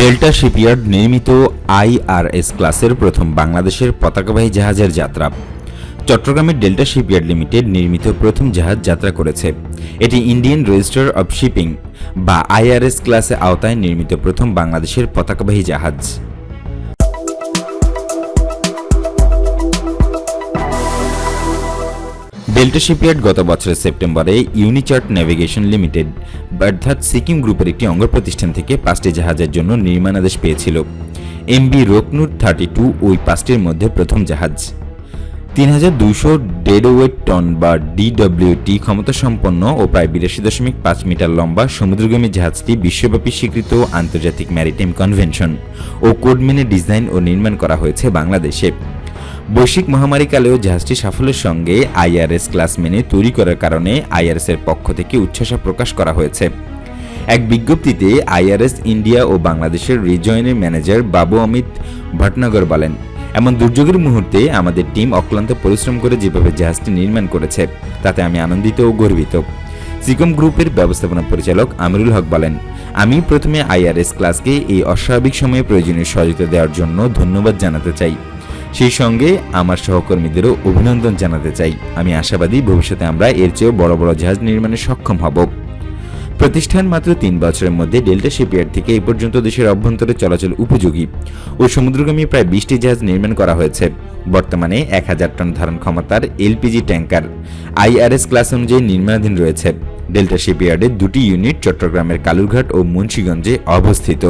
Delta shipyard নির্মিত IRS ক্লাসের প্রথম বাংলাদেশের পতাকাবাহী জাহাজের যাত্রা। চট্টগ্রামের ডেল্টা শিপইয়ার্ড লিমিটেড নির্মিত প্রথম জাহাজ যাত্রা করেছে। এটি ইন্ডিয়ান রেজিস্টার অব শিপিং বা আইআরএস ক্লাসে আওতায় নির্মিত প্রথম বাংলাদেশের পতাকাবাহী জাহাজ। ডেল্টা শিপইয়ার্ড গত বছরের সেপ্টেম্বরে ইউনিচার্ট নেভিগেশন লিমিটেড, অর্থাৎ সিকিম গ্রুপের একটি অঙ্গ প্রতিষ্ঠান থেকে পাঁচটি জাহাজের জন্য নির্মাণাদেশ পেয়েছিল। এমবি রোকনুর থার্টি টু ওই পাঁচটির মধ্যে প্রথম জাহাজ। তিন হাজার দুইশো ডেডওয়েট টন বা ডিডব্লিউটি ক্ষমতা সম্পন্ন ও প্রায় বিরাশি দশমিক পাঁচ মিটার লম্বা সমুদ্রগামী জাহাজটি বিশ্বব্যাপী স্বীকৃত আন্তর্জাতিক ম্যারিটাইম কনভেনশন ও কোড মেনে ডিজাইন ও নির্মাণ করা হয়েছে বাংলাদেশে। বৈশ্বিক মহামারীকালেও জাহাজটি সাফল্যের সঙ্গে আইআরএস ক্লাস মেনে তৈরি করার কারণে আইআরএস এর পক্ষ থেকে উচ্ছ্বাসা প্রকাশ করা হয়েছে। এক বিজ্ঞপ্তিতে আইআরএস ইন্ডিয়া ও বাংলাদেশের রিজয়নের ম্যানেজার বাবু অমিত ভটনগর বলেন, এমন দুর্যোগের মুহূর্তে আমাদের টিম অক্লান্ত পরিশ্রম করে যেভাবে জাহাজটি নির্মাণ করেছে, তাতে আমি আনন্দিত ও গর্বিত। সিকম গ্রুপের ব্যবস্থাপনা পরিচালক আমিরুল হক বলেন, আমি প্রথমে আইআরএস ক্লাসকে এই অস্বাভাবিক সময়ে প্রয়োজনীয় সহযোগিতা দেওয়ার জন্য ধন্যবাদ জানাতে চাই। সেই সঙ্গে আমার সহকর্মীদেরও অভিনন্দন জানাতে চাই। আমি আশাবাদী ভবিষ্যতে আমরা এর চেয়েও বড় বড় জাহাজ নির্মাণে সক্ষম হব। প্রতিষ্ঠান মাত্র তিন বছরের মধ্যে ডেল্টা শিপইয়ার্ড থেকে এই পর্যন্ত দেশের অভ্যন্তরে চলাচল উপযোগী ও সমুদ্রগামী প্রায় বিশটি জাহাজ নির্মাণ করা হয়েছে। বর্তমানে এক হাজার টন ধারণ ক্ষমতার এলপিজি ট্যাঙ্কার আইআরএস ক্লাস অনুযায়ী নির্মাণাধীন রয়েছে। ডেল্টা শিপইয়ার্ডের দুটি ইউনিট চট্টগ্রামের কালুরঘাট ও মুন্সীগঞ্জে অবস্থিত।